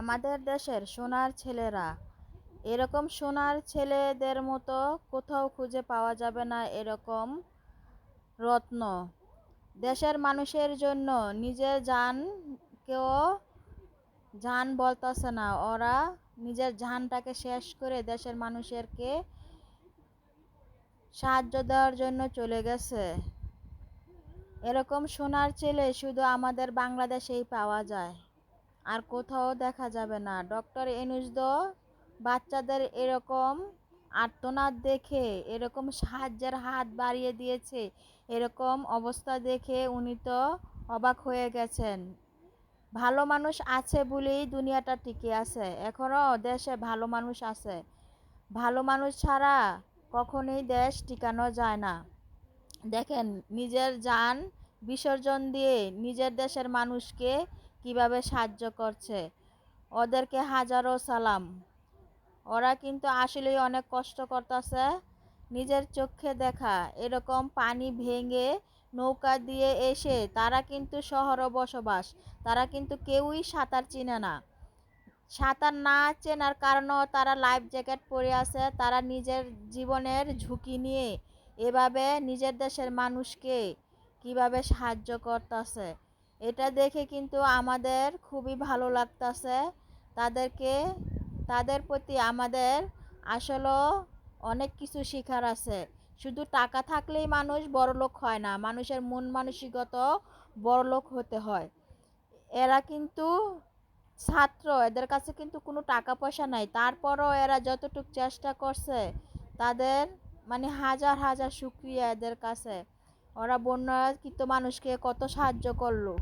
আমাদের দেশের সোনার ছেলেরা। এরকম সোনার ছেলেদের মতো কোথাও খুঁজে পাওয়া যাবে না এরকম রত্ন। দেশের মানুষের জন্য নিজের জান বলতেছে না। ওরা নিজের জানটাকে শেষ করে দেশের মানুষেরকে সাহায্য দেওয়ার জন্য চলে গেছে। এরকম সোনার ছেলে শুধু আমাদের বাংলাদেশেই পাওয়া যায়। আর কোথাও দেখা যাবে না। ডক্টর এনুজদ বাচ্চাদের এরকম আর্তনাদ দেখে, এরকম সাহায্যের হাত বাড়িয়ে দিয়েছে, এরকম অবস্থা দেখে উনি তো অবাক হয়ে গেছেন। ভালো মানুষ আছে বলেই দুনিয়াটা টিকে আছে। এখনও দেশে ভালো মানুষ আছে। ভালো মানুষ ছাড়া কখনোই দেশ টিকানো যায় না। দেখেন, নিজের যান বিসর্জন দিয়ে নিজের দেশের মানুষকে কীভাবে সাহায্য করছে? ওদেরকে হাজারো সালাম। ওরা কিন্তু আসলেই অনেক কষ্ট করতেছে। নিজের চোখে দেখা, এরকম পানি ভেঙে নৌকা দিয়ে এসে তারা কিন্তু শহরে বসবাস। তারা কিন্তু কেউই সাঁতার চিনে না। সাঁতার না চেনার কারণেও তারা লাইফ জ্যাকেট পরে আছে। তারা নিজের জীবনের ঝুঁকি নিয়ে এভাবে নিজের দেশের মানুষকে কীভাবে সাহায্য করতেছে? এটা দেখে কিন্তু আমাদের খুবই ভালো লাগতেছে। তাদেরকে, তাদের প্রতি আমাদের আসলেও অনেক কিছু শেখার আছে। শুধু টাকা থাকলেই মানুষ বড়লোক হয় না, মানুষের মন মানসিকত বড়লোক হতে হয়। এরা কিন্তু ছাত্র, এদের কাছে কিন্তু কোনো টাকা পয়সা নাই। তারপরও এরা যতটুকু চেষ্টা করছে, তাদের মানে হাজার হাজার শুক্রিয়া এদের কাছে। ওরা বন্যাকৃত মানুষকে কত সাহায্য করল।